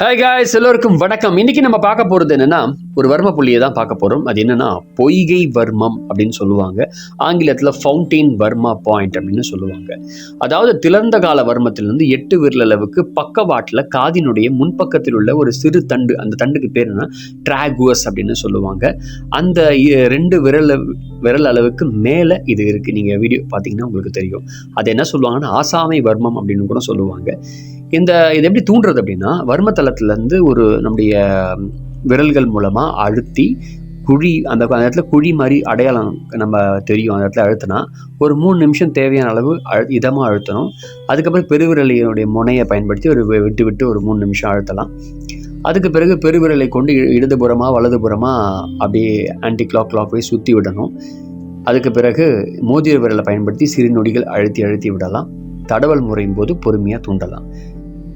Hi guys எல்லோருக்கும் வணக்கம். இன்னைக்கு நம்ம பார்க்க போகிறது என்னன்னா ஒரு வர்ம புள்ளியை தான் பார்க்க போகிறோம் அது என்னன்னா பொய்கை வர்மம் அப்படின்னு சொல்லுவாங்க. ஆங்கிலத்தில் ஃபவுண்டெயின் வர்மா பாயிண்ட் அப்படின்னு சொல்லுவாங்க. அதாவது திறந்த கால வர்மத்திலிருந்து எட்டு விரல் அளவுக்கு பக்கவாட்டில் காதினுடைய முன்பக்கத்தில் உள்ள ஒரு சிறு தண்டு அந்த தண்டுக்கு பேர் என்ன ட்ராகுவஸ் அப்படின்னு சொல்லுவாங்க. அந்த ரெண்டு விரல் விரல் அளவுக்கு மேலே இது இருக்குது நீங்கள் வீடியோ பார்த்தீங்கன்னா உங்களுக்கு தெரியும். அது என்ன சொல்லுவாங்கன்னா ஆசாமை வர்மம் அப்படின்னு கூட சொல்லுவாங்க. இந்த இது எப்படி தூண்டுறது அப்படின்னா வர்மத்தலத்துலேருந்து ஒரு நம்முடைய விரல்கள் மூலமாக அழுத்தி குழி அந்த அந்த இடத்துல குழி மாதிரி அடையாளம் நம்ம தெரியும். அந்த இடத்துல அழுத்தினா ஒரு மூணு நிமிஷம் தேவையான அளவு அழு இதமாக அழுத்தணும். அதுக்கப்புறம் பெருவிரலினுடைய முனையை பயன்படுத்தி ஒரு விட்டு விட்டு ஒரு மூணு நிமிஷம் அழுத்தலாம். அதுக்கு பிறகு பெருவிரலை கொண்டு இ- இடதுபுறமாக வலதுபுறமாக அப்படியே ஆன்டி கிளாக் கிளாக் போய் சுற்றி விடணும். அதுக்கு பிறகு மோதிர விரலை பயன்படுத்தி சிறு நொடிகள் அழுத்தி அழுத்தி விடலாம். தடவல் முறையின் போது பொறுமையாக தூண்டலாம்.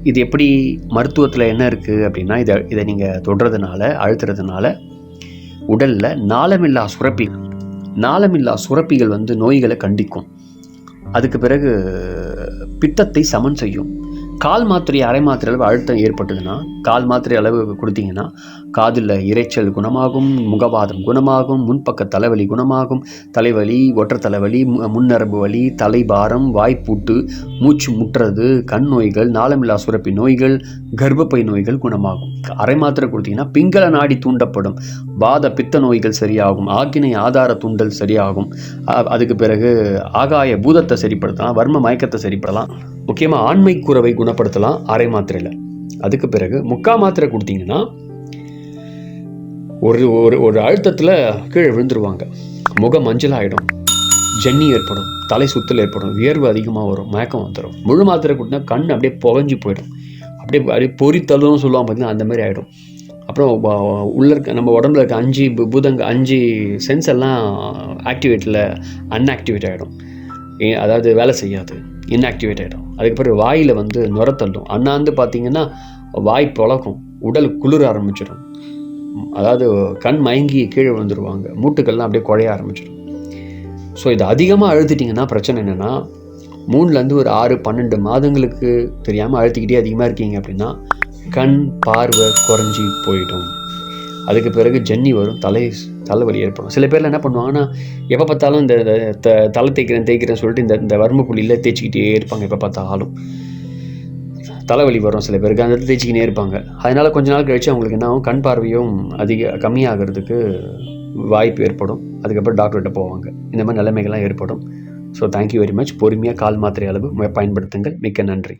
இது எப்படி மருத்துவத்தில் என்ன இருக்குது அப்படின்னா இதை இதை நீங்கள் தொடுறதுனால அழுத்துறதுனால உடலில் நாளமில்லா சுரப்பிகள் நாளமில்லா சுரப்பிகள் வந்து நோய்களை கண்டிக்கும். அதுக்கு பிறகு பித்தத்தை சமன் செய்யும். கால் மாத்திரை அரை மாத்திரை அளவு அழுத்தம் ஏற்பட்டதுன்னா கால் மாத்திரை அளவு கொடுத்தீங்கன்னா காதில் இரைச்சல் குணமாகும் முகவாதம் குணமாகும் முன்பக்க தலைவலி குணமாகும் தலைவலி ஒற்றை தலைவலி மு- முன்னரம்பு வலி தலைபாரம் வாய்ப்பூட்டு மூச்சு முட்டுறது கண் நோய்கள் நாளமில்லா சுரப்பி நோய்கள் கர்ப்பப்பை நோய்கள் குணமாகும். அரை மாத்திரை கொடுத்தீங்கன்னா பிங்கள நாடி தூண்டப்படும். வாத பித்த நோய்கள் சரியாகும் ஆக்கினை ஆதார தூண்டல் சரியாகும். அதுக்கு பிறகு ஆகாய பூதத்தை சரிப்படுத்தலாம் வர்ம மயக்கத்தை சரிப்படலாம். முக்கியமாக ஆண்மை கூறவை குணப்படுத்தலாம் அரை மாத்திரையில். அதுக்கு பிறகு முக்கால் மாத்திரை கொடுத்தீங்கன்னா ஒரு ஒரு ஒரு அழுத்தத்தில் கீழே விழுந்துருவாங்க. முகம் மஞ்சள் ஆகிடும் ஜன்னி ஏற்படும். தலை சுத்தல் ஏற்படும். வியர்வு அதிகமாக வரும். மயக்கம் வந்துடும் முழு மாத்திரை கொடுத்தா கண் அப்படியே புகஞ்சு போயிடும். அப்படியே அப்படியே பொறித்தலும் சொல்லுவாங்க பார்த்தீங்கன்னா அந்த மாதிரி ஆகிடும் அப்புறம் உள்ள இருக்க நம்ம உடம்புல இருக்க அஞ்சு பூதங்க அஞ்சு சென்ஸ் எல்லாம் ஆக்டிவேட்டில் அன்ஆக்டிவேட் ஆகிடும் அதாவது வேலை செய்யாது. இன்ஆக்டிவேட் ஆகிடும் அதுக்கப்புறம் வாயில் வந்து நுரத்தள்ளும். அண்ணாந்து பார்த்தீங்கன்னா வாய் புழக்கும் உடல் குளிர ஆரம்பிச்சிடும். அதாவது கண் மயங்கி கீழே விழுந்துருவாங்க. மூட்டுக்கள்லாம் அப்படியே குழைய ஆரம்பிச்சிடும். ஸோ இது அதிகமாக அழுத்திட்டிங்கன்னா பிரச்சனை என்னென்னா மூணுலேருந்து ஒரு ஆறு பன்னெண்டு மாதங்களுக்கு தெரியாமல் அழுத்திக்கிட்டே அதிகமாக இருக்கீங்க அப்படின்னா கண் பார்வை குறைஞ்சி போயிடும். அதுக்கு பிறகு ஜன்னி வரும் தலை தலைவலி ஏற்படும். சில பேர்லாம் என்ன பண்ணுவாங்கன்னா எப்போ பார்த்தாலும் இந்த த- தலை தேய்க்கிறேன் தேய்க்கிறேன்னு சொல்லிட்டு இந்த இந்த வர்மக்குள்ளியில் புள்ளியில் தேய்ச்சிக்கிட்டே இருப்பாங்க எப்போ பார்த்தாலும். தலைவலி வரும் சில பேருக்கு அந்த தேய்ச்சிக்கினே இருப்பாங்க. அதனால கொஞ்ச நாள் கழிச்சு அவங்களுக்கு என்ன ஆகும் கண் பார்வையும் அதிக கம்மியாகிறதுக்கு வாய்ப்பு ஏற்படும். அதுக்கப்புறம் டாக்டர்கிட்ட போவாங்க. இந்த மாதிரி நிலைமைகள்லாம் ஏற்படும். ஸோ தேங்க்யூ வெரி மச் பொறுமையாக கால் மாத்திரை அளவு பயன்படுத்துங்கள். மிக்க நன்றி.